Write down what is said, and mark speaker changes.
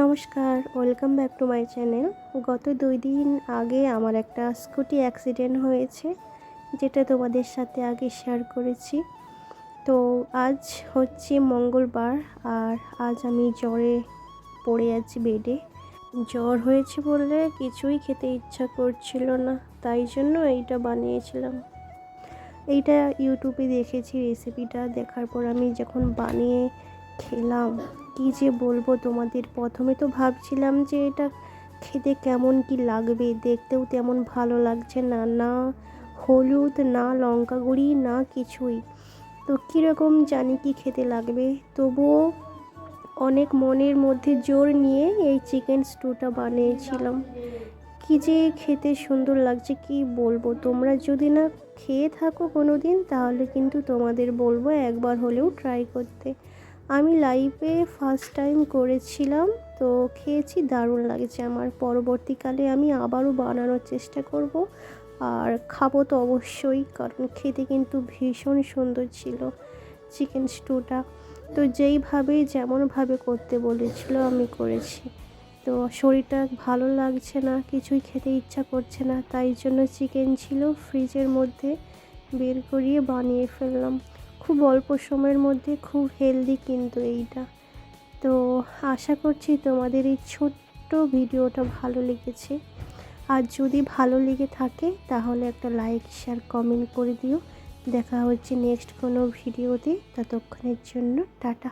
Speaker 1: নমস্কার, welcome back to my channel. গত দুই দিন আগে আমার একটা স্কুটি অ্যাক্সিডেন্ট হয়েছে, যেটা তোমাদের সাথে আগে শেয়ার করেছি। তো আজ হচ্ছে মঙ্গলবার, আর আজ আমি জ্বরে পড়ে আছি বেডে জ্বর হয়েছে বললে কিছুই খেতে ইচ্ছা করছিল না, তাই জন্য এইটা বানিয়েছিলাম। এইটা ইউটিউবে দেখেছি রেসিপিটা দেখার পর আমি যখন বানিয়ে খেলাম। কি যে বলব তোমাদের? প্রথমে তো ভাবছিলাম যে এটা খেতে কেমন কি লাগবে? দেখতেও তেমন ভালো লাগছে না না হলুদ, না লঙ্কা গুঁড়ি, না কিছুই। তো কীরকম জানি কি খেতে লাগবে? তবুও অনেক মনের মধ্যে জোর নিয়ে এই চিকেন স্টুটা বানিয়েছিলাম। কি যে খেতে সুন্দর লাগছে, কি বলব? তোমরা যদি না খেয়ে থাকো কোনো দিন তাহলে কিন্তু তোমাদের বলব একবার হলেও ট্রাই করতে। আমি লাইভে ফার্স্ট টাইম করেছিলাম, তো খেয়েছি, দারুণ লাগছে আমার। পরবর্তীকালে আমি আবারও বানানোর চেষ্টা করব, আর খাব তো অবশ্যই, কারণ খেতে কিন্তু ভীষণ সুন্দর ছিল চিকেন স্টুটা তো যেইভাবে, যেমনভাবে করতে বলেছিল, আমি করেছি। তো শরীরটা ভালো লাগছে না, কিছুই খেতে ইচ্ছা করছে না, তাই জন্য চিকেন ছিল ফ্রিজের মধ্যে বের করিয়ে বানিয়ে ফেললাম। খুব অল্প সময়ের মধ্যে খুব হেলদি কিন্তু এইটা। তো আশা করছি তোমাদের এই ছোট্ট ভিডিওটা ভালো লেগেছে। আর যদি ভালো লেগে থাকে তাহলে একটা লাইক শেয়ার কমেন্ট করে দিও। দেখা হচ্ছে নেক্সট কোনো ভিডিওতে। ততক্ষণের জন্য টাটা।